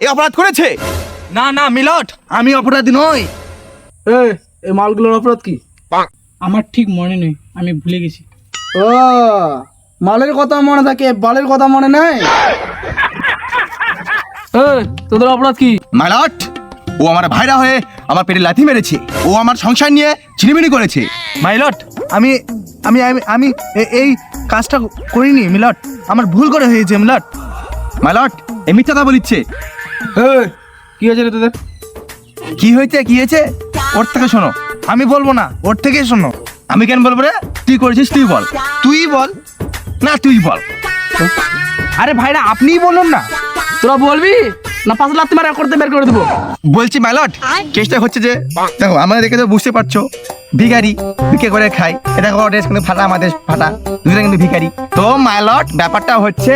এই অপরাধ করেছে? না না মিলট। আমি অপরাধী নই। এই এই মালগুলোর অপরাধ কি? আমার ঠিক মনে নেই আমি ভুলে গেছি। ও মালের কথা মনে থাকে বালের কথা মনে নেই? এই তোদের অপরাধ কি? মাইলট ও আমার ভাইরা হয়ে আমার পেটে লাথি মেরেছে। ও আমার সংসার নিয়ে ছিনিমিনি করেছে। মাইলট আমি আমি আমি আমি এ- এই কাজটা করিনি মিলট। আমার ভুল করে হয়েছে মিলট। মাইলট এ মিথ্যা কথা বলিচ্ছে। এই কি হয়েছে রে তোদের? কি হয়েছে কি হয়েছে? ওর থেকে শোনো আমি বলব না ওর থেকে শোনো। আমি কেন বলব রে? তুই করেছিস তুই বল। তুই বল। না তুই বল। আরে ভাইরা আপনিই বলুন না। তোরা বলবি? না পাঁচ লাখ মারা করতে বের করে দেবো। বলছি মাইলট কেসটা হচ্ছে যে দেখো আমরা দেখে তো বুঝতে পারছ ভিখারি ভিক্ষে করে খাই এটা ওর ড্রেস কিন্তু ফাটা আমাদের ফাটা। দুজনে কিন্তু ভিখারি। তো মাইলট ব্যাপারটা হচ্ছে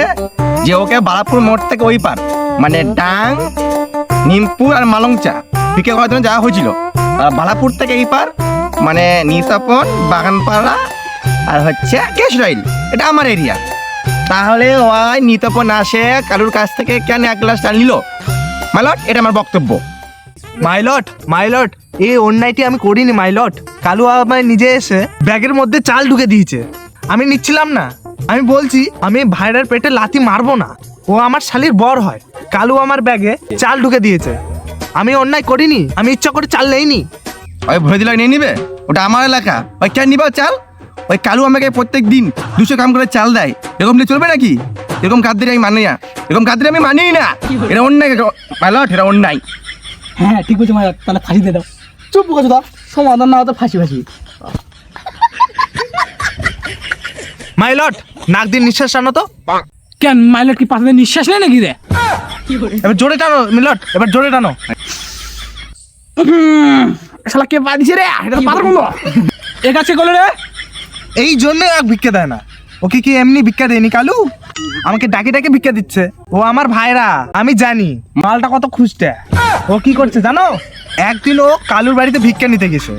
যে ওকে বালাপুর মোড় থেকে ওই পার মানে ডাং নিমপুর আর মালংচা ভিক্ষে করার জন্য যাওয়া হয়েছিল। আর বালাপুর থেকে এই পার মানে নিতাপন বাগানপাড়া আর হচ্ছে কেশরাইল এটা আমার এরিয়া তাহলে ওই নিতাপন আসে কালুর কাছ থেকে কেন এক গ্লাস চাল নিল? মাইলট এটা আমার বক্তব্য। মাইলট মাইলট এই অন্যায়টি আমি করিনি মাইলট কালু আমায় নিজে এসে ব্যাগের মধ্যে চাল ঢুকে দিয়েছে। আমি নিচ্ছিলাম না। আমি বলছি আমি ভাইরার পেটে লাথি মারবো না। ও আমার শালির বর হয়। কালু আমার ব্যাগে চাল ঢুকে দিয়েছে। আমি অন্যায় করিনি আমি ইচ্ছা করে চাল নেইনি। ওই ভরে দিলে নিয়ে নিবে? ওটা আমার এলাকা। ওই কেন নিবা চাল? ওই কালু আমাকে প্রত্যেক দিন দুশো কাম করে চাল দেয়। এরকম নিয়ে চলবে নাকি? এরকম কাদ্রি আমি মানি না। এরকম কাদ্রি আমি মানি না। এটা অন্যায় মাইলট এটা অন্যায়। হ্যাঁ ঠিক বলছো মায়া তাহলে ফাঁসি দিয়ে দাও। চুপ করছ দা সমাধান না হতে ফাঁসি ফাঁসি। মাইলট নাক দিয়ে নিঃশ্বাস টানো তো। কেন মাইলট কি পাশে নিঃশ্বাস নেই নাকি রে? এবার জোরে টানো মিলট এবার জোরে টানো। শালা কে বাদিছে রে? এটা তো পাথর বন্ধ এ কাছে গেলো রে? এই জন্য এক ভিক্ষা দেয় না। ওকে কি এমনি ভিক্ষা দেয়নি কালু? আমাকে ডাকে ডাকে ভিক্ষা দিচ্ছে। ও আমার ভাইরা, আমি জানি। মালটা কত খুঁজতে। ও কি করছে জানো? একদিন ও কালুর বাড়িতে ভিক্ষা নিতে গেছে।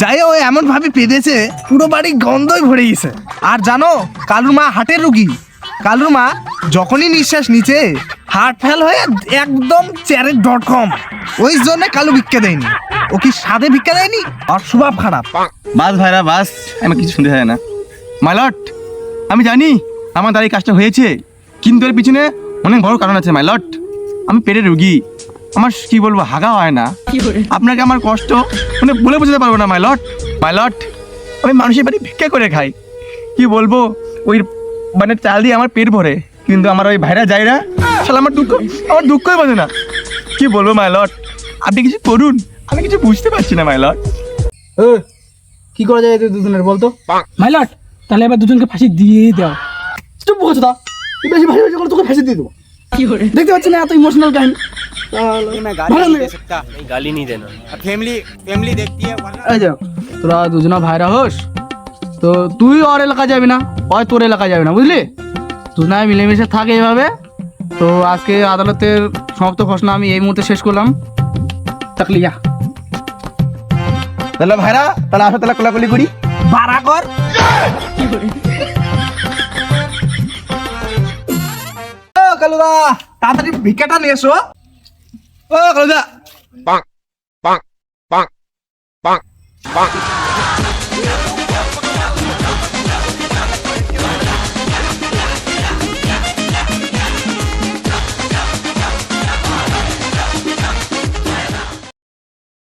যাই ও এমন ভাবে পেঁধেছে পুরো বাড়ি গন্ধই ভরে গেছে। আর জানো, কালুর মা হাটের রুগী। কালুর মা যখনই নিঃশ্বাস নিচে, হার্ট ফেল হয়ে একদম চ্যারের ডট কম। ওই জন্য কালু ভিক্ষা দেয়নি। ও কি সাদে ভিক্ষা দেয়নি? আর স্বভাব খারাপ। বাস ভাইরা বাস। আমি কিছু শুনতে চাই না। মাইলট আমি জানি আমার দ্বারা এই কাজটা হয়েছে কিন্তু এর পিছনে অনেক বড় কারণ আছে মাইলট আমি পেটের রুগী। আমার কি বলব হাগা হয় না। আপনাকে আমার কষ্ট মানে বলে বোঝাতে পারব না মাইলট মাইলট আমি মানুষের বাড়ি ভিক্ষা করে খাই। কি বলব ওই মানে চাল দিয়ে আমার পেট ভরে কিন্তু আমার ওই ভাইরা যায় না শালা আমার দুঃখ আমার দুঃখই বোঝে না। কি বলব মাইলট আপনি কিছু করুন। আমি কিছু বুঝতে পারছি না মাইলট কি করা যায় দুজনের বলতো? মাইলট তাহলে এবার দুজনকে ফাঁসি দিয়ে দাও চুপ বলছো দা তুই বেশি ভারী ভারী তোকে ফাঁসি দিয়ে দেবো। কি করে? দেখতে পাচ্ছি না এত ইমোশনাল কান্ড ফ্যামিলি ফ্যামিলি কাহিনী তোরা দুজনা ভাইরা হোস তো তুই ওর এলাকা যাবি না ওর তোর এলাকা যাবি না বুঝলি? দুজনায় মিলেমিশে থাকে এভাবে তো আজকে আদালতের সমাপ্ত ঘোষণা আমি এই মুহূর্তে শেষ করলাম। তাকলিয়া তাহলে ভাইরা তাহলে আসো তাহলে কোলাকুলি করি। বারাকর ও কালুদা তাড়াতাড়ি ভিক্ষাটা নিয়ে এসো। ও কালুদা। bonk, bonk, bonk, bonk, bonk.